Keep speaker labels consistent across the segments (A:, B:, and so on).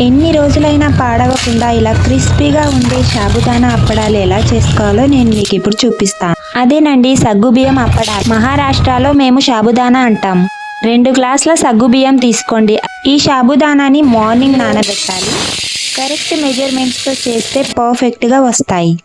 A: ఎన్ని రోజులైనా పాడవకుండా ఇలా క్రిస్పీగా ఉండే సాబుదానా అప్పడాలు ఎలా చేసుకోవాలో నేను మీకు ఇప్పుడు చూపిస్తాను. అదేనండి సగ్గుబియ్యం అప్పడాలు. మహారాష్ట్రలో మేము సాబుదానా అంటాం రెండు గ్లాసుల సగ్గుబియ్యం తీసుకోండి. ఈ సాబుదానాని మార్నింగ్ నానబెట్టాలి. కరెక్ట్ మెజర్మెంట్స్తో చేస్తే పర్ఫెక్ట్గా వస్తాయి.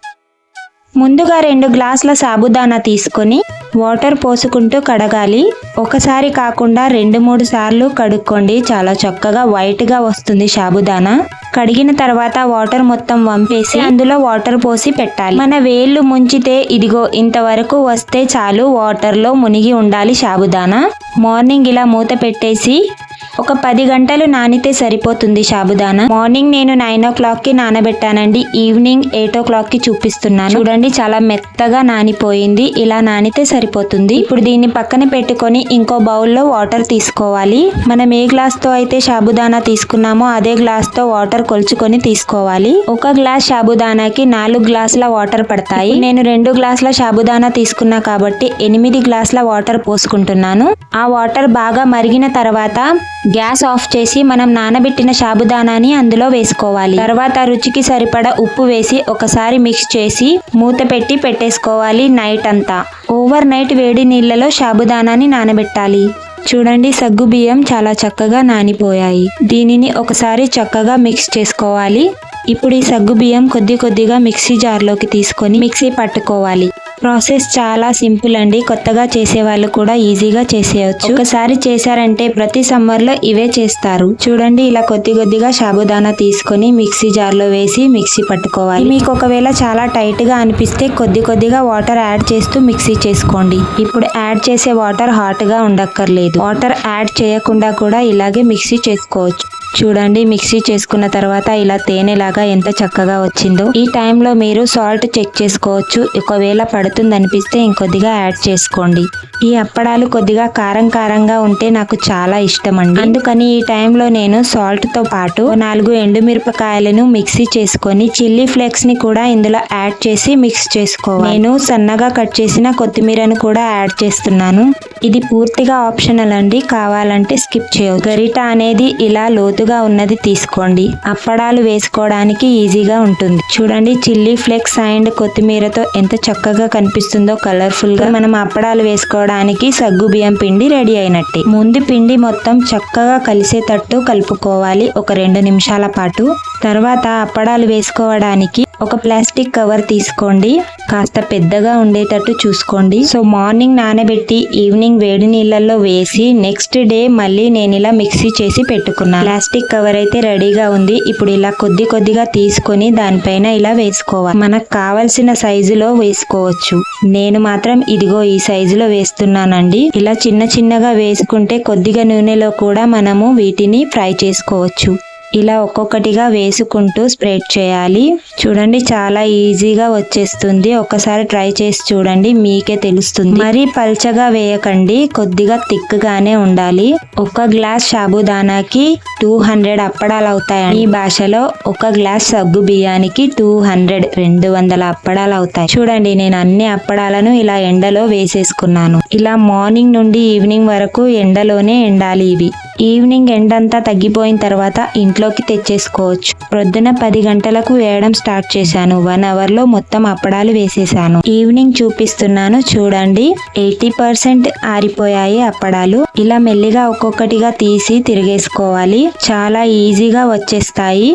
A: ముందుగా రెండు గ్లాసుల సాబుదానా తీసుకొని వాటర్ పోసుకుంటూ కడగాలి. ఒకసారి కాకుండా రెండు మూడు సార్లు కడుక్కోండి. చాలా చక్కగా వైట్గా వస్తుంది సాబుదానా. కడిగిన తర్వాత వాటర్ మొత్తం వంపేసి అందులో వాటర్ పోసి పెట్టాలి. మన వేళ్ళు ముంచితే ఇదిగో ఇంతవరకు వస్తే చాలు వాటర్లో మునిగి ఉండాలి సాబుదానా. మార్నింగ్ ఇలా మూత పెట్టేసి ఒక పది గంటలు నానితే సరిపోతుంది సాబుదానా. మార్నింగ్ నేను నైన్ ఓ క్లాక్కి నానబెట్టానండి. ఈవినింగ్ ఎయిట్ ఓ క్లాక్కి చూపిస్తున్నాను. చూడండి చాలా మెత్తగా నానిపోయింది. ఇలా నానితే సరిపోతుంది. ఇప్పుడు దీన్ని పక్కన పెట్టుకొని ఇంకో బౌల్లో వాటర్ తీసుకోవాలి. మనం ఏ గ్లాస్తో అయితే సాబుదానా తీసుకున్నామో అదే గ్లాస్తో వాటర్ కొలుచుకొని తీసుకోవాలి. ఒక గ్లాస్ సాబుదానాకి నాలుగు గ్లాసుల వాటర్ పడతాయి. నేను రెండు గ్లాసుల సాబుదానా తీసుకున్నా కాబట్టి ఎనిమిది గ్లాసుల వాటర్ పోసుకుంటున్నాను. ఆ వాటర్ బాగా మరిగిన తర్వాత గ్యాస్ ఆఫ్ చేసి మనం నానబెట్టిన సాబుదానాని అందులో వేసుకోవాలి. తర్వాత రుచికి సరిపడా ఉప్పు వేసి ఒకసారి మిక్స్ చేసి మూత పెట్టి పెట్టేసుకోవాలి నైట్ అంతా. ఓవర్ నైట్ వేడి నీళ్ళలో సాబుదానాన్ని నానబెట్టాలి. చూడండి సగ్గు బియ్యం చాలా చక్కగా నానిపోయాయి. దీనిని ఒకసారి చక్కగా మిక్స్ చేసుకోవాలి. ఇప్పుడు ఈ సగ్గు బియ్యం కొద్ది కొద్దిగా మిక్సీ జార్లోకి తీసుకొని మిక్సీ పట్టుకోవాలి. ప్రాసెస్ చాలా సింపుల్ అండి. కొత్తగా చేసే వాళ్ళు కూడా ఈజీగా చేసేయచ్చు. ఒకసారి చేశారంటే ప్రతి సమ్మర్లో ఇవే చేస్తారు. చూడండి ఇలా కొద్ది కొద్దిగా సాబుదానా తీసుకొని మిక్సీ జార్లో వేసి మిక్సీ పట్టుకోవాలి. మీకు ఒకవేళ చాలా టైట్గా అనిపిస్తే కొద్ది కొద్దిగా వాటర్ యాడ్ చేస్తూ మిక్సీ చేసుకోండి. ఇప్పుడు యాడ్ చేసే వాటర్ హాట్గా ఉండక్కర్లేదు. వాటర్ యాడ్ చేయకుండా కూడా ఇలాగే మిక్సీ చేసుకోవచ్చు. చూడండి మిక్సీ చేసుకున్న తర్వాత ఇలా తేనెలాగా ఎంత చక్కగా వచ్చిందో. ఈ టైంలో మీరు సాల్ట్ చెక్ చేసుకోవచ్చు. ఒకవేళ పడుతుంది అనిపిస్తే ఇంకొద్దిగా యాడ్ చేసుకోండి. ఈ అప్పడాలు కొద్దిగా కారం కారంగా ఉంటే నాకు చాలా ఇష్టం అండి అందుకని ఈ టైంలో నేను సాల్ట్తో పాటు నాలుగు ఎండుమిరపకాయలను మిక్సీ చేసుకొని చిల్లీ ఫ్లేక్స్ని కూడా ఇందులో యాడ్ చేసి మిక్స్ చేసుకోవాలి. నేను సన్నగా కట్ చేసిన కొత్తిమీరను కూడా యాడ్ చేస్తున్నాను. ఇది పూర్తిగా ఆప్షనల్ అండి. కావాలంటే స్కిప్ చేయవచ్చు గరిట అనేది ఇలా లోతుగా ఉన్నది తీసుకోండి. అప్పడాలు వేసుకోవడానికి ఈజీగా ఉంటుంది. చూడండి చిల్లీ ఫ్లేక్స్ అండ్ కొత్తిమీరతో ఎంత చక్కగా కనిపిస్తుందో కలర్ఫుల్గా మనం అప్పడాలు వేసుకోవడానికి సగ్గు బియ్యం పిండి రెడీ అయినట్టే. ముందు పిండి మొత్తం చక్కగా కలిసేటట్టు కలుపుకోవాలి. ఒక రెండు నిమిషాల పాటు తర్వాత అప్పడాలు వేసుకోవడానికి ఒక ప్లాస్టిక్ కవర్ తీసుకోండి. కాస్త పెద్దగా ఉండేటట్టు చూసుకోండి. సో మార్నింగ్ నానబెట్టి ఈవినింగ్ వేడి నీళ్ళల్లో వేసి నెక్స్ట్ డే మళ్ళీ నేను ఇలా మిక్సీ చేసి పెట్టుకున్నాను ప్లాస్టిక్ కవర్ అయితే రెడీగా ఉంది. ఇప్పుడు ఇలా కొద్ది కొద్దిగా తీసుకొని దానిపైన ఇలా వేసుకోవాలి. మనకు కావలసిన సైజులో వేసుకోవచ్చు. నేను మాత్రం ఇదిగో ఈ సైజులో వేస్తున్నానండి. ఇలా చిన్న చిన్నగా వేసుకుంటే కొద్దిగా నూనెలో కూడా మనము వీటిని ఫ్రై చేసుకోవచ్చు. ఇలా ఒక్కొక్కటిగా వేసుకుంటూ స్ప్రెడ్ చేయాలి. చూడండి చాలా ఈజీగా వచ్చేస్తుంది. ఒకసారి ట్రై చేసి చూడండి మీకే తెలుస్తుంది. మరీ పల్చగా వేయకండి కొద్దిగా థిక్గానే ఉండాలి. ఒక గ్లాస్ సాబుదానాకి టూ హండ్రెడ్ అప్పడాలు అవుతాయి ఈ భాషలో ఒక గ్లాస్ సగ్గు బియ్యానికి టూ హండ్రెడ్ రెండు వందల అప్పడాలు అవుతాయి. చూడండి నేను అన్ని అప్పడాలను ఇలా ఎండలో వేసేసుకున్నాను. ఇలా మార్నింగ్ నుండి ఈవినింగ్ వరకు ఎండలోనే ఎండాలి ఇవి. ఈవినింగ్ ఎండంతా తగ్గిపోయిన తర్వాత ఇంట్లో ఇంట్లోకి తెచ్చేసుకోవచ్చు. ప్రొద్దున పది గంటలకు వేయడం స్టార్ట్ చేశాను. వన్ అవర్లో మొత్తం అప్పడాలు వేసేసాను. ఈవినింగ్ చూపిస్తున్నాను. చూడండి. ఎయిటీ పర్సెంట్ ఆరిపోయాయి అప్పడాలు. ఇలా మెల్లిగా ఒక్కొక్కటిగా తీసి తిరిగేసుకోవాలి. చాలా ఈజీగా వచ్చేస్తాయి.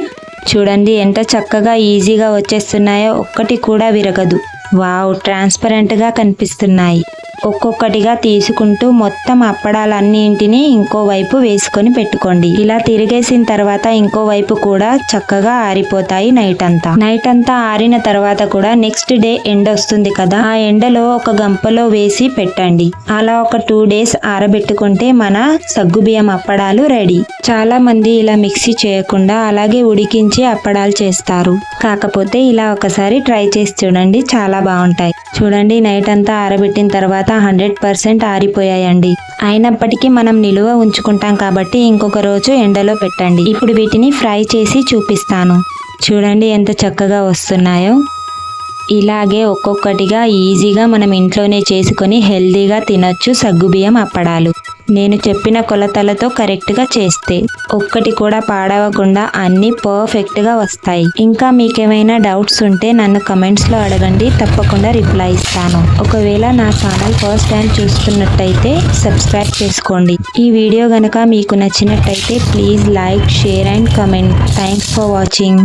A: చూడండి. ఎంత చక్కగా ఈజీగా వచ్చేస్తున్నాయో. ఒక్కటి కూడా విరగదు. వావ్! ట్రాన్స్పరెంట్గా కనిపిస్తున్నాయి. ఒక్కొక్కటిగా తీసుకుంటూ మొత్తం అప్పడాలన్నింటినీ ఇంకో వైపు వేసుకొని పెట్టుకోండి. ఇలా తిరిగేసిన తర్వాత ఇంకో వైపు కూడా చక్కగా ఆరిపోతాయి నైట్ అంతా నైట్ అంతా ఆరిన తర్వాత కూడా నెక్స్ట్ డే ఎండ వస్తుంది కదా ఆ ఎండలో ఒక గంపలో వేసి పెట్టండి. అలా ఒక టూ డేస్ ఆరబెట్టుకుంటే మన సగ్గుబియ్యం అప్పడాలు రెడీ. చాలా మంది ఇలా మిక్సీ చేయకుండా అలాగే ఉడికించి అప్పడాలు చేస్తారు. కాకపోతే ఇలా ఒకసారి ట్రై చేసి చూడండి చాలా బాగుంటాయి. చూడండి నైట్ అంతా ఆరబెట్టిన తర్వాత హండ్రెడ్ పర్సెంట్ ఆరిపోయాయండి. అయినప్పటికీ మనం నిలువ ఉంచుకుంటాం కాబట్టి ఇంకొక రోజు ఎండలో పెట్టండి. ఇప్పుడు వీటిని ఫ్రై చేసి చూపిస్తాను. చూడండి ఎంత చక్కగా వస్తున్నాయో. ఇలాగే ఒక్కొక్కటిగా ఈజీగా మనం ఇంట్లోనే చేసుకొని హెల్దీగా తినొచ్చు సగ్గుబియ్యం అప్పడాలు. నేను చెప్పిన కొలతలతో కరెక్ట్గా చేస్తే ఒక్కటి కూడా పాడవకుండా అన్నీ పర్ఫెక్ట్గా వస్తాయి. ఇంకా మీకేమైనా డౌట్స్ ఉంటే నన్ను కమెంట్స్లో అడగండి తప్పకుండా రిప్లై ఇస్తాను. ఒకవేళ నా ఛానల్ ఫస్ట్ టైం చూస్తున్నట్టయితే సబ్స్క్రైబ్ చేసుకోండి. ఈ వీడియో కనుక మీకు నచ్చినట్టయితే please like share and comment. Thanks for watching.